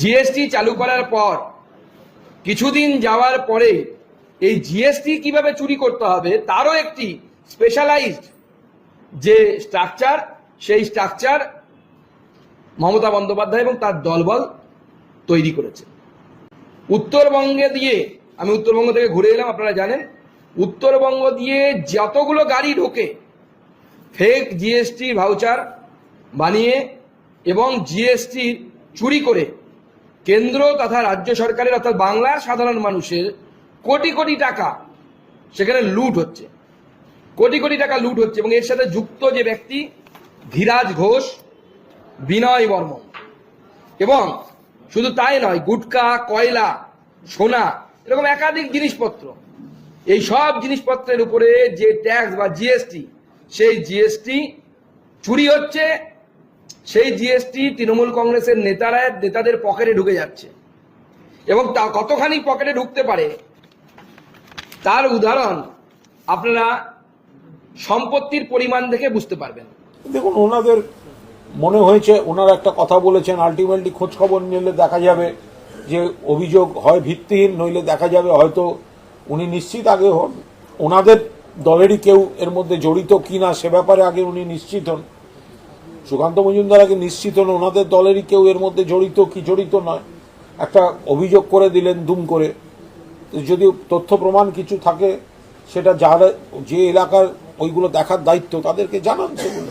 GST চালু করার পর, কিছুদিন যাওয়ার পরে এই জিএসটি কীভাবে চুরি করতে হবে তারও একটি স্পেশালাইজড যে স্ট্রাকচার সেই স্ট্রাকচার মমতা বন্দ্যোপাধ্যায় এবং তার দলবল তৈরি করেছে। উত্তরবঙ্গে দিয়ে, আমি উত্তরবঙ্গ থেকে ঘুরে এলাম, আপনারা জানেন, উত্তরবঙ্গ দিয়ে যতগুলো গাড়ি ঢোকে ফেক জিএসটি ভাউচার বানিয়ে এবং জিএসটি চুরি করে কেন্দ্র তথা রাজ্য সরকারের, অর্থাৎ বাংলার সাধারণ মানুষের কোটি কোটি টাকা সেখানে লুট হচ্ছে। কোটি কোটি টাকা লুট হচ্ছে এবং এর সাথে যুক্ত যে ব্যক্তি ধীরাজ ঘোষ, বিনয় বর্মন। এবং শুধু তাই নয়, গুটকা, কয়লা, সোনা, এরকম একাধিক জিনিসপত্র। এই সব জিনিসপত্রের উপরে যে ট্যাক্স বা জিএসটি, সেই জিএসটি চুরি হচ্ছে সেই জিএসটি তৃণমূল কংগ্রেসের নেতারা নেতাদের পকেটে ঢুকে যাচ্ছে। এবং তা কতখানি পকেটে ঢুকতে পারে, তার উদাহরণ আপনারা সম্পত্তির পরিমাণ দেখে বুঝতে পারবেন। দেখুন, ওনাদের মনে হয়েছে, ওনারা একটা কথা বলেছেন আলটিমেটলি খোঁজ খবর নিলে দেখা যাবে যে অভিযোগ হয় ভিত্তিহীন, নইলে দেখা যাবে হয়তো উনি নিশ্চিত আগে হন। ওনাদের দলেরই কেউ এর মধ্যে জড়িত কিনা সে ব্যাপারে আগে উনি নিশ্চিত হন। সুকান্ত মজুমদার আগে নিশ্চিত হন, ওনাদের দলেরই কেউ এর মধ্যে জড়িত কি জড়িত নয়। একটা অভিযোগ করে দিলেন, দুম করে। যদি তথ্য প্রমাণ কিছু থাকে, সেটা যারা, যে এলাকার ওইগুলো দেখার দায়িত্ব, তাদেরকে জানান। সেগুলো